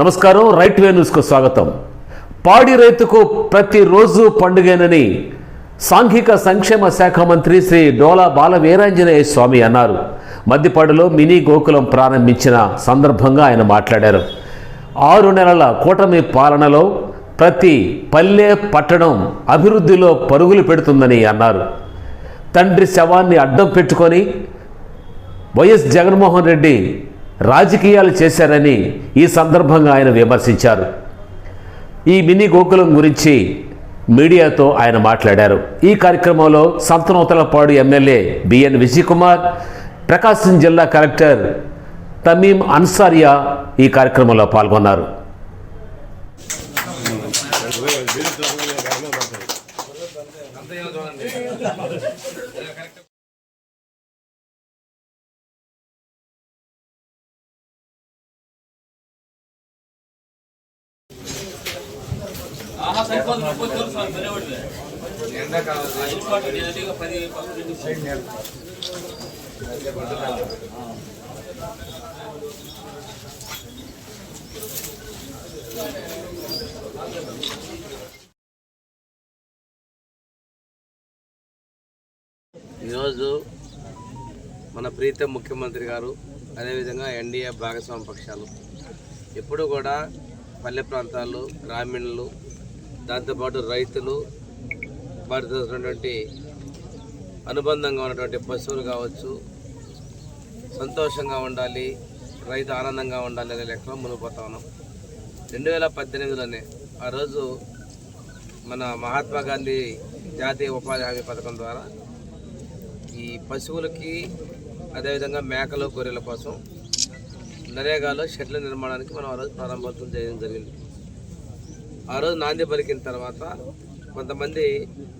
నమస్కారం. Right way న్యూస్కు స్వాగతం. పాడి రైతుకు ప్రతిరోజు పండుగేనని సాంఘిక సంక్షేమ శాఖ మంత్రి శ్రీ డోలా బాల వీరాంజనేయ స్వామి అన్నారు. మద్దిపాడులో మినీ గోకులం ప్రారంభించిన సందర్భంగా ఆయన మాట్లాడారు. ఆరు నెలల కూటమి పాలనలో ప్రతి పల్లె పట్టణం అభివృద్ధిలో పరుగులు పెడుతుందని అన్నారు. తండ్రి శవాన్ని అడ్డం పెట్టుకొని వైఎస్ జగన్మోహన్ రెడ్డి రాజకీయాలు చేశారని ఈ సందర్భంగా ఆయన విమర్శించారు. ఈ మినీ గోకులం గురించి మీడియాతో ఆయన మాట్లాడారు. ఈ కార్యక్రమంలో సంతనూతలపాడు ఎమ్మెల్యే బిఎన్ విజయకుమార్ ప్రకాశం జిల్లా కలెక్టర్ తమీం అన్సారియా ఈ కార్యక్రమంలో పాల్గొన్నారు. ఈరోజు మన ప్రీతం ముఖ్యమంత్రి గారు అదేవిధంగా ఎన్డీఏ భాగస్వామ్య పక్షాలు. ఎప్పుడు కూడా పల్లె ప్రాంతాలు గ్రామీణులు దాంతోపాటు రైతులు వాటితో ఉన్నటువంటి అనుబంధంగా ఉన్నటువంటి పశువులు కావచ్చు సంతోషంగా ఉండాలి రైతు ఆనందంగా ఉండాలి అనే లెక్కలో మునిగిపోతా ఉన్నాం. రెండు వేల పద్దెనిమిదిలోనే ఆ రోజు మన మహాత్మా గాంధీ జాతీయ ఉపాధి హామీ పథకం ద్వారా ఈ పశువులకి అదేవిధంగా మేకలు గొర్రెల కోసం నరేగాలో షెడ్ల నిర్మాణానికి మనం ఆ రోజు ప్రారంభోత్సవం చేయడం జరిగింది. ఆ రోజు నాంది పలికిన తర్వాత కొంతమంది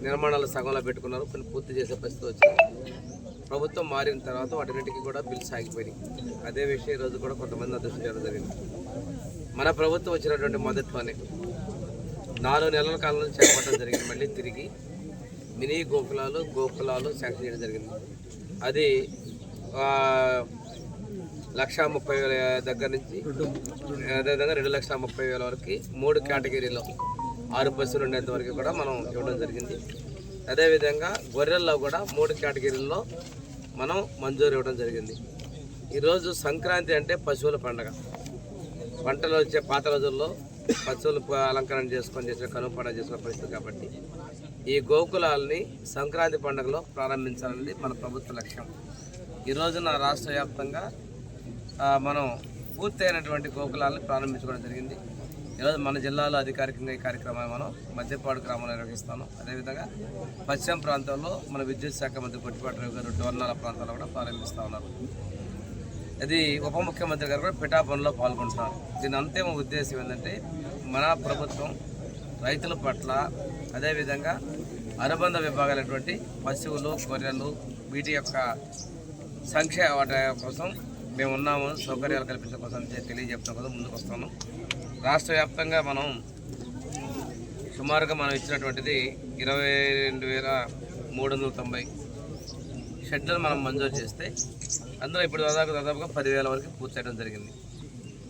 నిర్మాణాలు సగంలో పెట్టుకున్నారు కొన్ని పూర్తి చేసే పరిస్థితి వచ్చింది. ప్రభుత్వం మారిన తర్వాత వాటిన్నిటికీ కూడా బిల్స్ ఆగిపోయినాయి. అదే విషయం ఈరోజు కూడా కొంతమంది అదృష్టం చేయడం జరిగింది. మన ప్రభుత్వం వచ్చినటువంటి మొదట్లోనే నాలుగు నెలల కాలంలో చేపట్టడం జరిగింది. మళ్ళీ తిరిగి మినీ గోకులాలు గోకులాలు శాంక్షన్ చేయడం జరిగింది. అది లక్ష ముప్పై వేల దగ్గర నుంచి అదేవిధంగా రెండు లక్షల ముప్పై వేల వరకు మూడు కేటగిరీలో ఆరు బస్సులు ఉండేంత వరకు కూడా మనం ఇవ్వడం జరిగింది. అదేవిధంగా గొర్రెల్లో కూడా మూడు కేటగిరీల్లో మనం మంజూరు ఇవ్వడం జరిగింది. ఈరోజు సంక్రాంతి అంటే పశువుల పండగ. పంటలు వచ్చే పాత రోజుల్లో పశువులు అలంకరణ చేసుకొని చేసిన కనుమ పండుగ చేసిన పరిస్థితి కాబట్టి ఈ గోకులాలని సంక్రాంతి పండుగలో ప్రారంభించాలనేది మన ప్రభుత్వ లక్ష్యం. ఈ రోజున రాష్ట్ర వ్యాప్తంగా మనం పూర్తయినటువంటి గోకులాలను ప్రారంభించుకోవడం జరిగింది. ఈరోజు మన జిల్లాలో అధికారికంగా ఈ కార్యక్రమాన్ని మనం మధ్యపాడు గ్రామంలో నిర్వహిస్తాను అదేవిధంగా పశ్చిమ ప్రాంతంలో మన విద్యుత్ శాఖ మంత్రి కొట్టిపాటి రవి గారు డోర్నాల ప్రాంతాల్లో కూడా ప్రారంభిస్తూ ఉన్నారు. అది ఉప ముఖ్యమంత్రి గారు కూడా పిఠాపనలో పాల్గొంటున్నారు. దీని అంతిమ ఉద్దేశం ఏంటంటే మన ప్రభుత్వం రైతుల పట్ల అదేవిధంగా అనుబంధ విభాగాలైనటువంటి పశువులు గొర్రెలు వీటి యొక్క సంఖ్య కోసం మేము ఉన్నాము సౌకర్యాలు కల్పించడం కోసం తెలియజెప్పడం కోసం ముందుకు వస్తున్నాం రాష్ట్ర వ్యాప్తంగా మనం సుమారుగా మనం ఇచ్చినటువంటిది ఇరవై రెండు వేల మూడు వందల తొంభై షెడ్లను మనం మంజూరు చేస్తే అందులో ఇప్పుడు దాదాపు దాదాపుగా పదివేల వరకు పూర్తి చేయడం జరిగింది.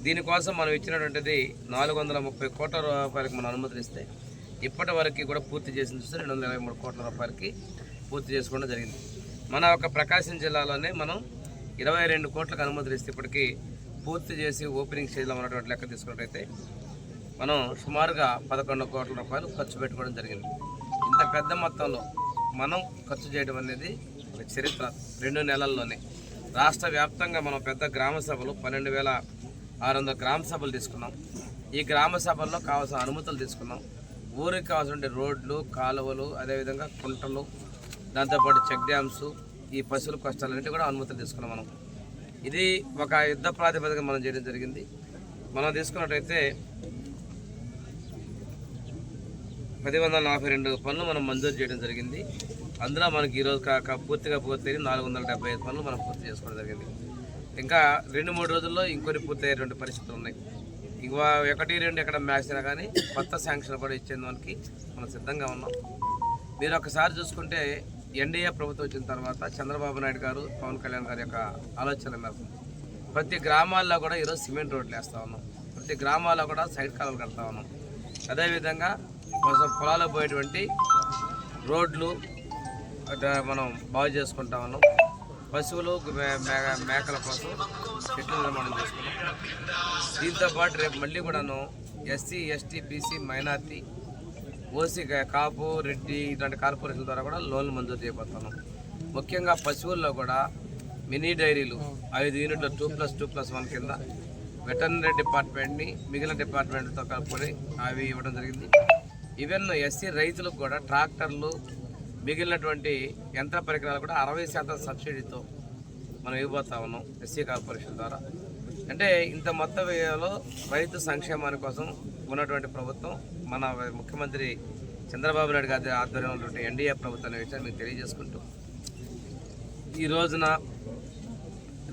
దీనికోసం మనం ఇచ్చినటువంటిది నాలుగు వందల ముప్పై కోట్ల రూపాయలకి మనం అనుమతిస్తే ఇస్తే ఇప్పటి వరకు కూడా పూర్తి చేసిన చూస్తే రెండు వందల ఇరవై మూడు కోట్ల రూపాయలకి పూర్తి చేసుకోవడం జరిగింది. మన యొక్క ప్రకాశం జిల్లాలోనే మనం ఇరవై రెండు కోట్లకు అనుమతులు ఇస్తే ఇప్పటికీ పూర్తి చేసి ఓపెనింగ్ స్టేజ్లో ఉన్నటువంటి లెక్క తీసుకున్నట్టయితే మనం సుమారుగా పదకొండు కోట్ల రూపాయలు ఖర్చు పెట్టుకోవడం జరిగింది. ఇంత పెద్ద మొత్తంలో మనం ఖర్చు చేయడం అనేది ఒక చరిత్ర రెండు నెలల్లోనే. రాష్ట్ర వ్యాప్తంగా మనం పెద్ద గ్రామ సభలు పన్నెండు వేల ఆరు వందల గ్రామ సభలు తీసుకున్నాం. ఈ గ్రామ సభల్లో కావాల్సిన అనుమతులు తీసుకున్నాం. ఊరికి కావాల్సిన రోడ్లు కాలువలు అదేవిధంగా కుంటలు దాంతోపాటు చెక్ డ్యామ్స్ ఈ పశువుల కష్టాలన్నింటి కూడా అనుమతులు తీసుకున్నాం మనం. ఇది ఒక యుద్ధ ప్రాతిపదిక మనం చేయడం జరిగింది. మనం తీసుకున్నట్టయితే పది వందల నలభై రెండు పనులు మనం మంజూరు చేయడం జరిగింది. అందులో మనకి ఈరోజు కాక పూర్తిగా పూర్తయి నాలుగు వందల డెబ్బై ఐదు పనులు మనం పూర్తి చేసుకోవడం జరిగింది. ఇంకా రెండు మూడు రోజుల్లో ఇంకొన్ని పూర్తయ్యేటువంటి పరిస్థితులు ఉన్నాయి. ఇంకో ఒకటి రెండు ఎక్కడ మ్యాచ్ అయినా కానీ కొత్త శాంక్షన్ కూడా ఇచ్చేందుకు మనం సిద్ధంగా ఉన్నాం. మీరు ఒకసారి చూసుకుంటే ఎన్డీఏ ప్రభుత్వం వచ్చిన తర్వాత చంద్రబాబు నాయుడు గారు పవన్ కళ్యాణ్ గారి యొక్క ఆలోచన మేరకు ప్రతి గ్రామాల్లో కూడా ఈరోజు సిమెంట్ రోడ్లు వేస్తూ ఉన్నాం. ప్రతి గ్రామాల్లో కూడా సైడ్ కాలువలు కడతా ఉన్నాం. అదేవిధంగా కోసం పొలాలకు పోయేటువంటి రోడ్లు మనం బాగు చేసుకుంటా ఉన్నాం. పశువులు మే- మేకల కోసం చెట్లు నిర్మాణం చేసుకున్నాం. దీంతో పాటు రేపు మళ్ళీ కూడాను SC ST BC minority OC Kapu Reddy ఇలాంటి కార్పొరేషన్ ద్వారా కూడా లోన్లు మంజూరు చేయబోతున్నాం ముఖ్యంగా పశువుల్లో కూడా మినీ డైరీలు ఐదు యూనిట్ల two plus two plus one కింద వెటర్నరీ డిపార్ట్మెంట్ని మిగిలిన డిపార్ట్మెంట్తో కలుపుకొని అవి ఇవ్వడం జరిగింది. ఈవెన్ ఎస్సీ రైతులకు కూడా ట్రాక్టర్లు మిగిలినటువంటి యంత్ర పరికరాలు కూడా అరవై శాతం సబ్సిడీతో మనం ఇవ్వబోతా ఉన్నాం ఎస్సీ కార్పొరేషన్ ద్వారా. అంటే ఇంత మొత్తం వ్యయంలో రైతు సంక్షేమాని కోసం ఉన్నటువంటి ప్రభుత్వం మన ముఖ్యమంత్రి చంద్రబాబు నాయుడు గారి ఆధ్వర్యంలో ఎన్డీఏ ప్రభుత్వం అనే విషయాన్ని మీకు తెలియజేసుకుంటూ ఈ రోజున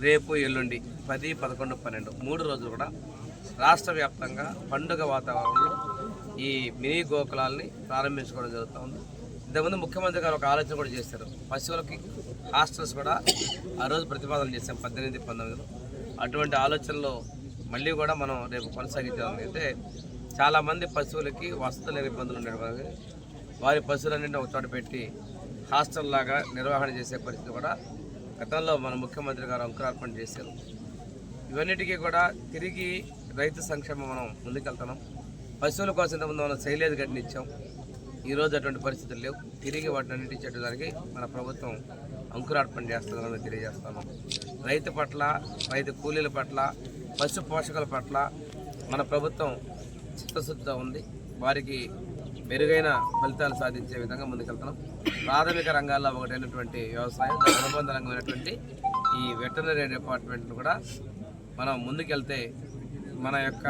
రేపు ఎల్లుండి పది పదకొండు పన్నెండు మూడు రోజులు కూడా రాష్ట్ర వ్యాప్తంగా పండుగ వాతావరణంలో ఈ మినీ గోకులాల్ని ప్రారంభించుకోవడం జరుగుతూ ఉంది. ఇంతకుముందు ముఖ్యమంత్రి గారు ఒక ఆలోచన కూడా చేశారు. పశువులకి హాస్టల్స్ కూడా ఆ రోజు ప్రతిపాదన చేశాం. పద్దెనిమిది పంతొమ్మిదిలో. అటువంటి ఆలోచనలో మళ్ళీ కూడా మనం రేపు కొనసాగించాలి అయితే చాలామంది పశువులకి వసతులు లేని ఇబ్బందులు ఉండేవి వారి పశువులన్నింటినీ ఒక చోట పెట్టి హాస్టల్ లాగా నిర్వహణ చేసే పరిస్థితి కూడా గతంలో మన ముఖ్యమంత్రి గారు అంకురార్పణ చేశారు. ఇవన్నిటికీ కూడా తిరిగి రైతు సంక్షేమం మనం ముందుకెళ్తున్నాం. పశువుల కోసం ఇంతకుముందు మనం శైలేజ్ గడ్డిని ఇచ్చాం. ఈరోజు అటువంటి పరిస్థితులు లేవు. తిరిగి వాటిని అన్నిటి ఇచ్చేటానికి మన ప్రభుత్వం అంకురార్పణ చేస్తుందని తెలియజేస్తున్నాం. రైతు పట్ల రైతు కూలీల పట్ల పశు పోషకుల పట్ల మన ప్రభుత్వం చిత్తశుద్ధితో ఉంది. వారికి మెరుగైన ఫలితాలు సాధించే విధంగా ముందుకెళ్తున్నాం. ప్రాథమిక రంగాల్లో ఒకటైనటువంటి వ్యవసాయం అనుబంధ రంగమైనటువంటి ఈ వెటర్నరీ డిపార్ట్మెంట్ను కూడా మనం ముందుకెళ్తే మన యొక్క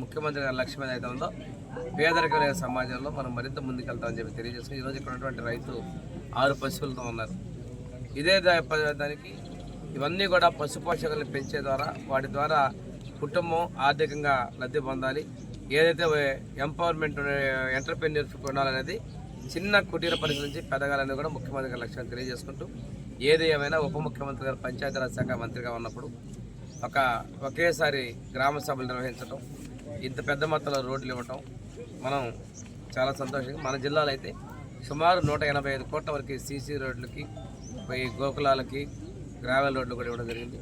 ముఖ్యమంత్రి గారి లక్ష్యం ఏదైతే ఉందో పేదరికమైన సమాజంలో మనం మరింత ముందుకెళ్తామని చెప్పి తెలియజేసుకుని ఈరోజు ఇక్కడ ఉన్నటువంటి రైతు ఆరు పశువులతో ఉన్నారు. ఇదే దానికి ఇవన్నీ కూడా పశుపోషకులను పెంచే ద్వారా వాటి ద్వారా కుటుంబం ఆర్థికంగా లబ్ధి పొందాలి. ఏదైతే ఎంపవర్మెంట్ ఎంటర్ప్రెన్యూర్షిప్ ఉండాలనేది చిన్న కుటీర పరిస్థితి నుంచి పెదగాలని కూడా ముఖ్యమంత్రి గారి లక్ష్యం తెలియజేసుకుంటూ ఏది ఏమైనా ఉప ముఖ్యమంత్రి గారు పంచాయతీరాజ్ శాఖ మంత్రిగా ఉన్నప్పుడు ఒక ఒకేసారి గ్రామ సభలు నిర్వహించడం ఇంత పెద్ద మొత్తంలో రోడ్లు ఇవ్వటం మనం చాలా సంతోషంగా మన జిల్లాలో అయితే సుమారు నూట ఎనభై ఐదు కోట్ల వరకు సీసీ రోడ్లకి పోయి గోకులాలకి గ్రావెల్ రోడ్లు కూడా ఇవ్వడం జరిగింది.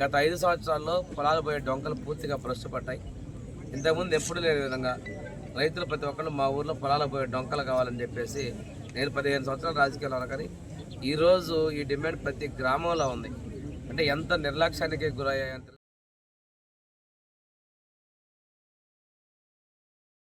గత ఐదు సంవత్సరాల్లో పొలాలు పోయే డొంకలు పూర్తిగా భ్రష్టుపట్టాయి ఇంతకుముందు ఎప్పుడు లేని విధంగా రైతులు ప్రతి ఒక్కరు మా ఊర్లో పొలాలు పోయే డొంకలు కావాలని చెప్పేసి నేను పదిహేను సంవత్సరాలు రాజకీయాలు ఉన్నా కానీ ఈరోజు ఈ డిమాండ్ ప్రతి గ్రామంలో ఉంది. అంటే ఎంత నిర్లక్ష్యానికి గురయ్యాయంటే